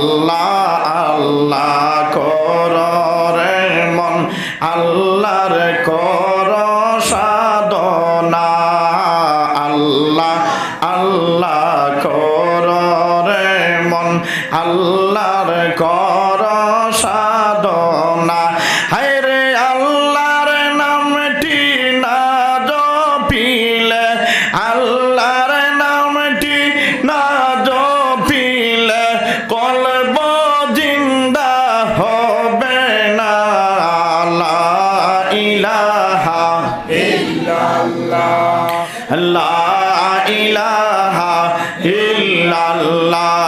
আল্লাহ আল্লাহ কর রে মন, আল্লাহর কর সাধনা। আল্লাহ আল্লাহ কর রে মন, আল্লাহর কর সাধনা ইল্লাল্লাহ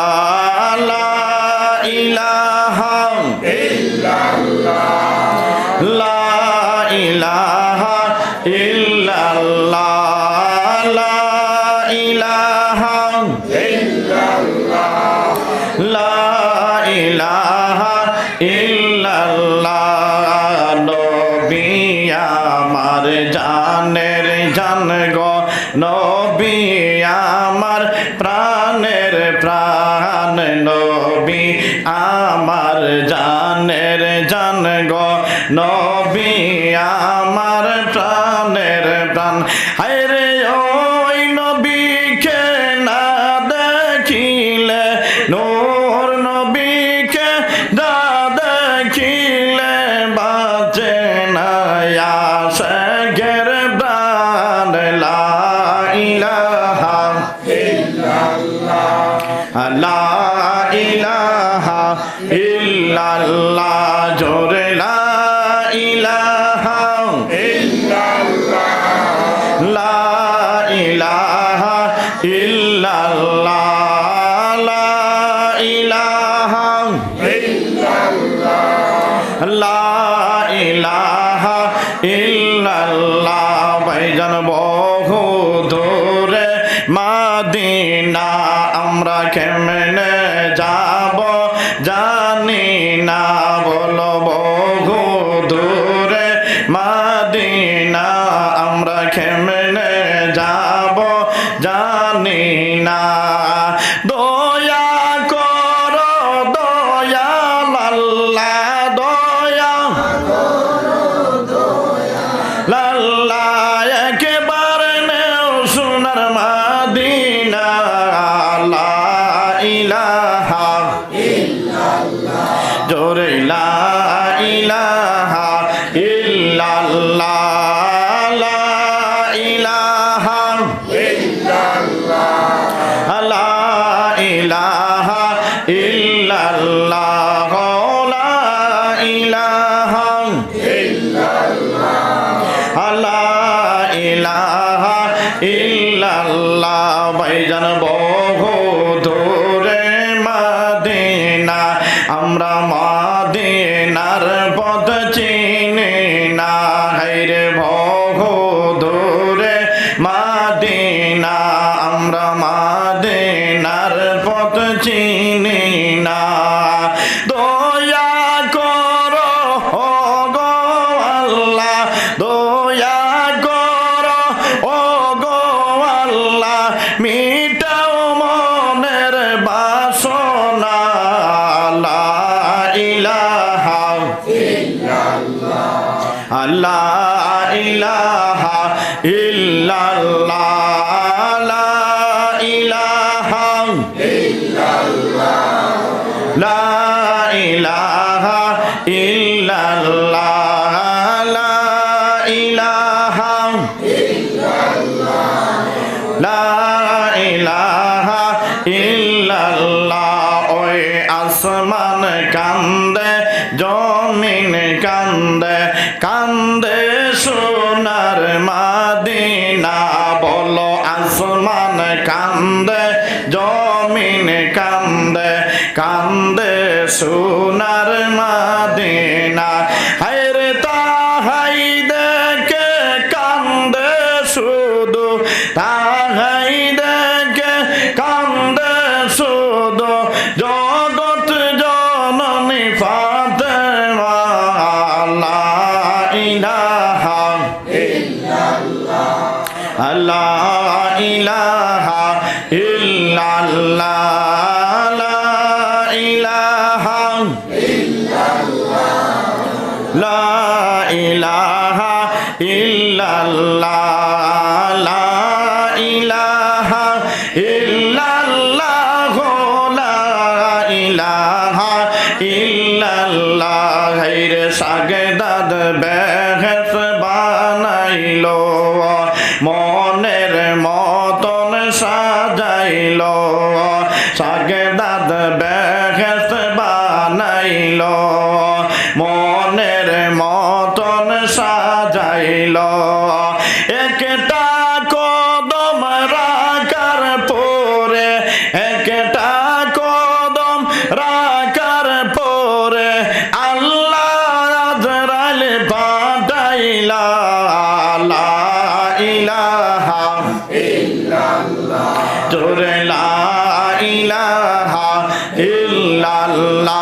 নবী আমার প্রাণের প্রাণ, নবী আমার জানের জান গো, নবী আমার প্রাণের প্রাণ। হায় রে ইল্লাল্লাহ লা ইলাহা লা ইলাহা ইল্লাল্লাহ ভাইজান বহু দূরে আমরা কেমনে যাব জানি না বলো জোরে লা ইলাহা ইল্লাল্লাহ লা কান্দে কান্দে সোনার মা সোনার মাদিনা। লা ইলাহা ইল্লাল্লাহ লা ইলাহা ইল্লাল্লাহ লা ইলাহা ইল্লাল্লাহ হাইরে সাগদাদ বে ইলাহা ইল্লাল্লাহ।